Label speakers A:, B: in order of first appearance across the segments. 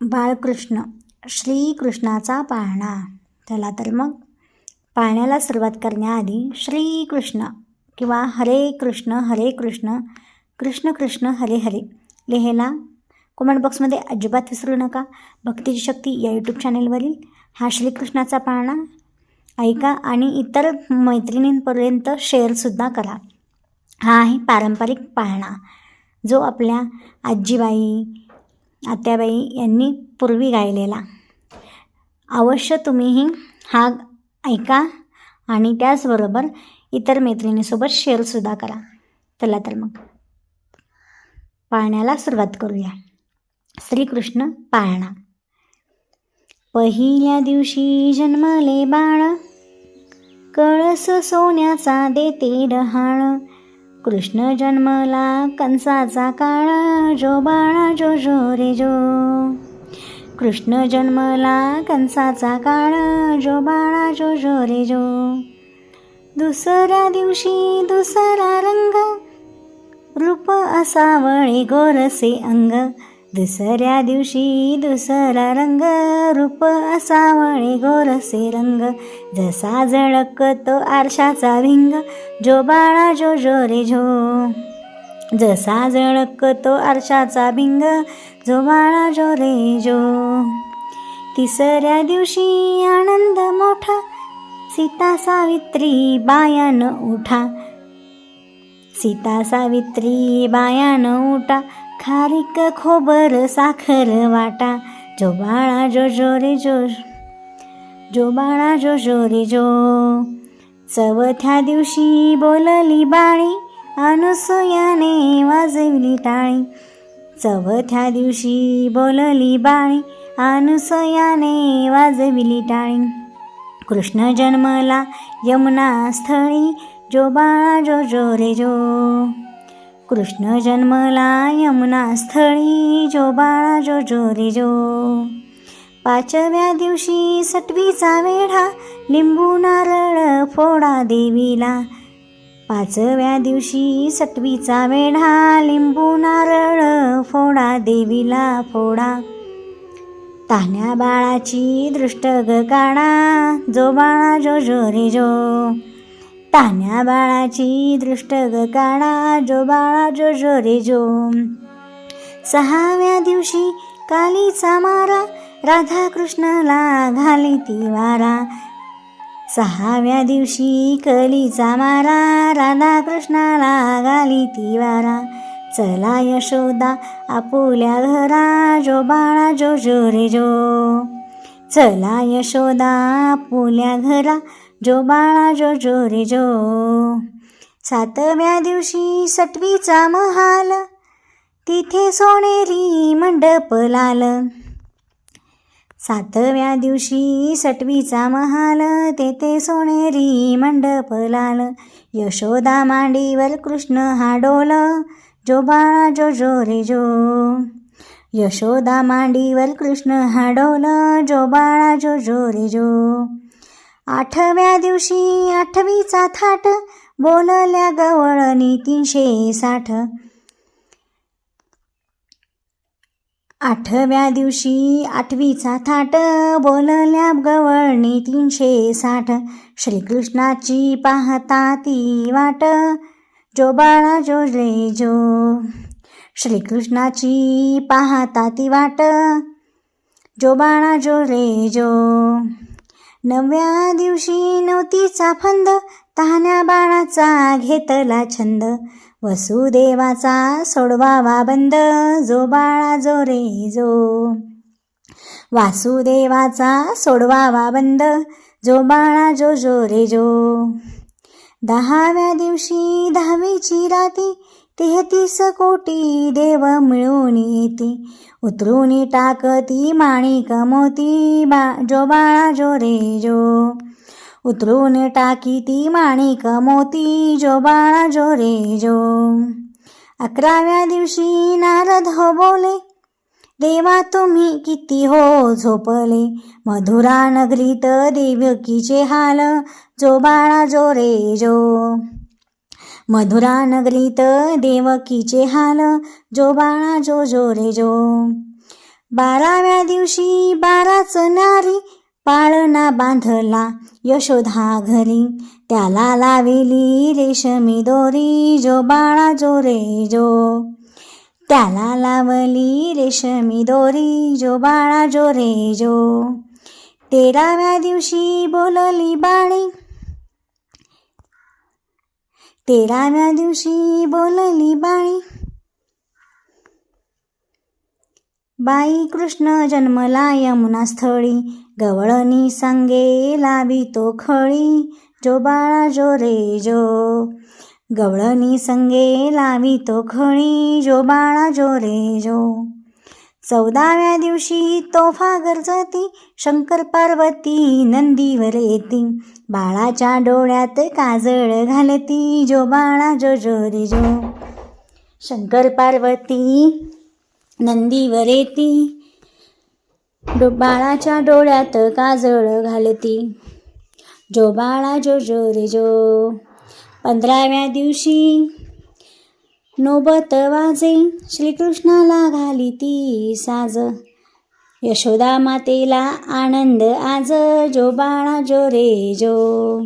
A: बाळकृष्ण. श्रीकृष्णाचा पाळणा. चला तर मग पाळण्याला सुरुवात करण्याआधी श्रीकृष्ण किंवा हरे कृष्ण हरे कृष्ण कृष्ण कृष्ण हरे हरे लिहायला कमेंट बॉक्समध्ये अजिबात विसरू नका. भक्तीची शक्ती या यूट्यूब चॅनेलवरील हा श्रीकृष्णाचा पाळणा. ऐका आणि इतर मैत्रिणींपर्यंत शेअरसुद्धा करा. हा आहे पारंपरिक पाळणा. जो आपल्या आजीबाई आत्याबाई यांनी पूर्वी गायलेला. अवश्य तुम्हीही हा ऐका आणि त्याचबरोबर इतर मैत्रिणीसोबत शेअरसुद्धा करा. चला तर मग. पाळण्याला सुरुवात करूया. श्रीकृष्ण पाळणा. पहिल्या दिवशी जन्मले बाळ. कळस सोन्याचा देते डहाणं. कृष्ण जन्मला कंसाचा काळा जो बाळा जो जो रे जो. कृष्ण जन्मला कंसाचा काळा जो बाळा जो जो रे जो. दुसऱ्या दिवशी दुसरा रंग रूप असावळे गोरसे अंग. दुसऱ्या दिवशी दुसरा रंग रूप असावळे गोरसे रंग जसा झळकतो आरशाचा भिंग जो बाळा जो जो रे झो. जसा झळकतो आरशाचा भिंग जो बाळा जो रे जो तिसऱ्या दिवशी आनंद मोठा सीता सावित्री बायान उठा. सीता सावित्री बायान उठा खारीक खोबर साखर वाटा जो बाळा जो जो रे जो जो बाळा जो जो रे जो. चवथ्या दिवशी बोलली बाळी अनुसयाने वाजविली टाळी. चवथ्या दिवशी बोलली बाळी अनुसयाने वाजविली टाळी. कृष्ण जन्मला यमुना स्थळी जो बाळा जो जो रे जो. कृष्ण जन्मला यमुना स्थळी जो बाळा जो जो रे जो पाचव्या दिवशी सटवीचा वेढा लिंबू नारळ फोडा देवीला. पाचव्या दिवशी सटवीचा वेढा लिंबू नारळ फोडा देवीला फोडा. तान्या बाळाची दृष्ट ग काढा जो बाळा जो जो रे जो तान्या बाळाची दृष्ट ग काळा जो बाळा जो जो रे जो. सहाव्या दिवशी कालीचा मारा राधाकृष्णाला घाली ती वारा. सहाव्या दिवशी कलीचा मारा राधा कृष्णाला घाली ती वारा. चला यशोदा आपुल्या घरा जो बाळा जो जो रे जो. चला यशोदा आपुल्या घरा जो बाळा जो जो रे जो सातव्या दिवशी सटवीचा महाल तिथे सोनेरी मंडप लाल. सातव्या दिवशी सटवीचा महाल तेथे सोनेरी मंडप लाल. यशोदा मांडीवर कृष्ण हा डोल जो बाळा जो जो रे जो यशोदा मांडीवर कृष्ण हा डोल जो बाळा जो जो रे जो आठव्या दिवशी आठवीचा थाट बोलल्या गवळणी तीनशे साठ. आठव्या दिवशी आठवीचा थाट बोलल्या गवळणी तीनशे साठ. श्रीकृष्णाची पाहता ती वाट जो बाळा जो रे जो. श्रीकृष्णाची पाहता ती वाट जो बाळा जो रे जो. नवव्या दिवशी नवतीचा फंद तहान्या बाळाचा घेतला छंद. वसुदेवाचा सोडवावा बंद जो बाळा जो रे जो. वासुदेवाचा सोडवावा बंद जो बाळा जो जो रे जो. दहाव्या दिवशी दहावीची राती तेहतीस कोटी देव मिळून येते. उतरून टाकती माणिक मोती बा जो बाळा जो रे जो. उतरून टाकी ती माणिक मोती जो बाळा जो रे जो. अकराव्या दिवशी नारद हो बोले देवा तुम्ही किती हो झोपले. मधुरा नगरीत देवकीचे हाल जो बाळा जो रे जो. मधुरा नगरीत देवकीचे हाल जो बाळा जो जो रे जो. बाराव्या दिवशी बाराच नारी पाळणा बांधला यशोधा घरी. त्याला लाविली रेशमी दोरी जो बाळा जो रे जो. त्याला लावली रेशमी दोरी जो बाळा जो रे जो. तेराव्या दिवशी बोलली बा तेराव्या दिवशी बोलली बाणी बाई कृष्ण जन्मला यमुना स्थळी गवळणी सांगे लावी तो खळी जो बाळा जो रे जो. गवळणी संगे लावी तो खळी जो बाळा जो रे जो. चौदाव्या दिवशी तोफा गरजती शंकर पार्वती नंदीवर येती. बाळाच्या डोळ्यात काजळ घालती जो बाळा जो जो रे जो. शंकर पार्वती नंदीवर येती. डो बाळाच्या डोळ्यात काजळ घालती जो बाळा जो जो रे जो. पंधराव्या दिवशी नोबत वाजे. श्रीकृष्णाला घाली ती साज. यशोदा मातेला आनंद आज जो बाळा जो रे जो.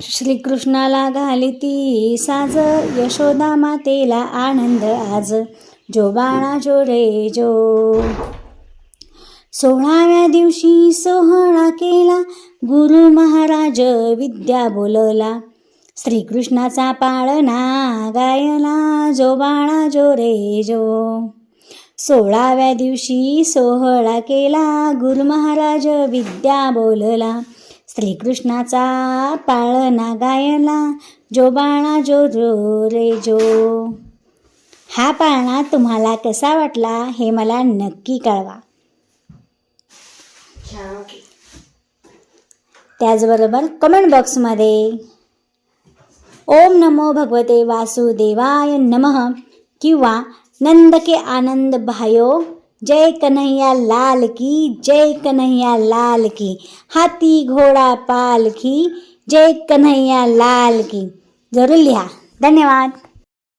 A: श्रीकृष्णाला घाली ती साज. यशोदा मातेला आनंद आज जो बाळा जो रे जो. सोळाव्या दिवशी सोहळा केला. गुरु महाराज विद्या बोलला. श्रीकृष्णाचा पाळणा गायला जो बाळा जो रे जो. सोळाव्या दिवशी सोहळा केला गुरु महाराज विद्या बोलला. श्रीकृष्णाचा पाळणा गायला जो बाळा जो जो रे जो. हा पाळणा तुम्हाला कसा वाटला हे मला नक्की कळवा. त्याचबरोबर कमेंट बॉक्समध्ये ओम नमो भगवते वासुदेवाय नमः किंवा नंद के आनंद भायो जय कन्हैया लाल की जय कन्हैया लाल की हाती घोडा पाल की जय कन्हैया लाल की. जरूर लिहा. धन्यवाद.